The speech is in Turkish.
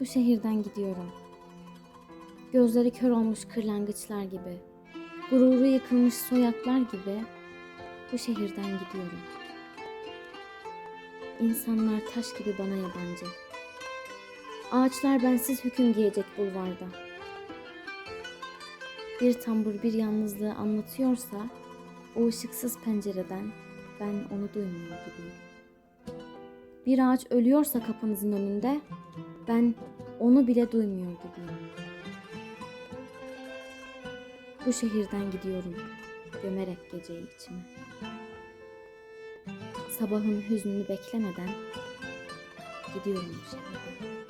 Bu şehirden gidiyorum. Gözleri kör olmuş kırlangıçlar gibi, gururu yıkılmış soyatlar gibi bu şehirden gidiyorum. İnsanlar taş gibi bana yabancı. Ağaçlar bensiz hüküm giyecek bulvarda. Bir tambur bir yalnızlığı anlatıyorsa o ışıksız pencereden ben onu duymuyor gibiyim. Bir ağaç ölüyorsa kapınızın önünde ben onu bile duymuyor gibiyim. Bu şehirden gidiyorum gömerek geceyi içime. Sabahın hüznünü beklemeden gidiyorum bu şehirden.